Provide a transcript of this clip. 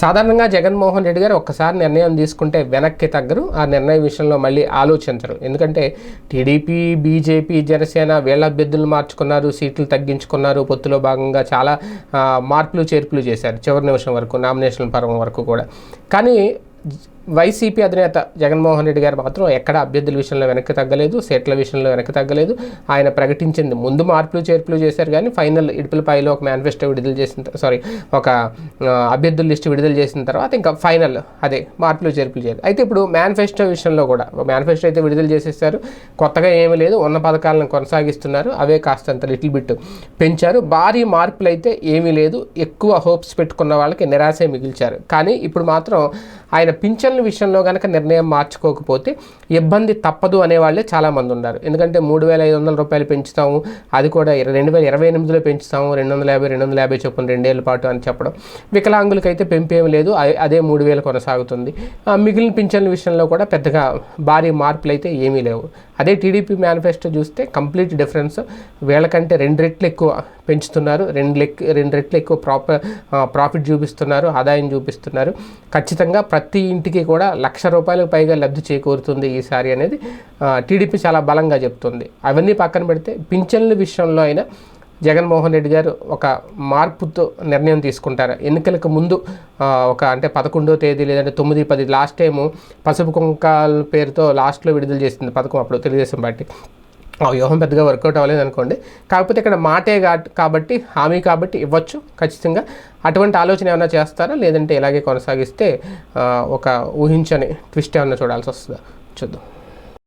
సాధారణంగా జగన్మోహన్ రెడ్డి గారు ఒక్కసారి నిర్ణయం తీసుకుంటే వెనక్కి తగ్గరు. ఆ నిర్ణయం విషయంలో మళ్ళీ ఆలోచించరు. ఎందుకంటే టీడీపీ బీజేపీ జనసేన వీళ్ళ అభ్యర్థులు మార్చుకున్నారు సీట్లు తగ్గించుకున్నారు. పొత్తులో భాగంగా చాలా మార్పులు చేర్పులు చేశారు చివరి నిమిషం వరకు నామినేషన్ పర్వం వరకు కూడా. కానీ వైసీపీ అధినేత జగన్మోహన్ రెడ్డి గారు మాత్రం ఎక్కడ అభ్యర్థుల విషయంలో వెనక్కి తగ్గలేదు సీట్ల విషయంలో వెనక్కి తగ్గలేదు. ఆయన ప్రకటించింది ముందు మార్పులు చేర్పులు చేశారు కానీ ఫైనల్ ఇడుపులపాయలో ఒక మేనిఫెస్టో విడుదల చేసిన సారీ ఒక అభ్యర్థుల లిస్ట్ విడుదల చేసిన తర్వాత ఇంకా ఫైనల్ అదే మార్పులు చేర్పులు చేయాలి. అయితే ఇప్పుడు మేనిఫెస్టో విషయంలో కూడా మేనిఫెస్టో అయితే విడుదల చేసేసారు. కొత్తగా ఏమీ లేదు ఉన్న పథకాలను కొనసాగిస్తున్నారు. అవే కాస్తంత లిటిల్ బిట్ పెంచారు. భారీ మార్పులు అయితే ఏమీ లేదు. ఎక్కువ హోప్స్ పెట్టుకున్న వాళ్ళకి నిరాశే మిగిల్చారు. కానీ ఇప్పుడు మాత్రం ఆయన పింఛన్ల విషయంలో కనుక నిర్ణయం మార్చుకోకపోతే ఇబ్బంది తప్పదు అనేవాళ్ళే చాలామంది ఉన్నారు. ఎందుకంటే మూడు వేల ఐదు వందల రూపాయలు పెంచుతాము అది కూడా రెండు వేల ఇరవై ఎనిమిదిలో పెంచుతాము రెండు వందల యాభై రెండు వందల యాభై చొప్పున రెండేళ్ళ పాటు అని చెప్పడం. వికలాంగులకైతే పెంపేం లేదు అదే మూడు వేలు కొనసాగుతుంది. మిగిలిన పింఛన్ల విషయంలో కూడా పెద్దగా భారీ మార్పులు అయితే ఏమీ లేవు. అదే టీడీపీ మేనిఫెస్టో చూస్తే కంప్లీట్ డిఫరెన్స్ వీళ్ళకంటే రెండు రెట్లు ఎక్కువ పెంచుతున్నారు. రెండు లెక్ రెండు రెట్లు ఎక్కువ ప్రాపర్ ప్రాఫిట్ చూపిస్తున్నారు ఆదాయం చూపిస్తున్నారు. ఖచ్చితంగా ప్రతి ఇంటికి కూడా లక్ష రూపాయలకు పైగా లబ్ధి చేకూరుతుంది ఈసారి అనేది టీడీపీ చాలా బలంగా చెప్తుంది. అవన్నీ పక్కన పెడితే పింఛన్ల విషయంలో అయినా జగన్మోహన్ రెడ్డి గారు ఒక మార్పుతో నిర్ణయం తీసుకుంటారు. ఎన్నికలకు ముందు ఒక అంటే పదకొండో తేదీ లేదంటే తొమ్మిది పది లాస్ట్ టైము పసుపు కుంకాల పేరుతో లాస్ట్లో విడుదల చేసింది పథకం అప్పుడు తెలుగుదేశం పార్టీ. ఆ వ్యూహం పెద్దగా వర్కౌట్ అవ్వలేదు అనుకోండి. కాకపోతే ఇక్కడ మాటే కాబట్టి హామీ కాబట్టి ఇవ్వచ్చు ఖచ్చితంగా. అటువంటి ఆలోచన ఏమైనా చేస్తారా? లేదంటే ఇలాగే కొనసాగిస్తే ఒక ఊహించని ట్విస్ట్ ఏమైనా చూడాల్సి వస్తుందా? చూద్దాం.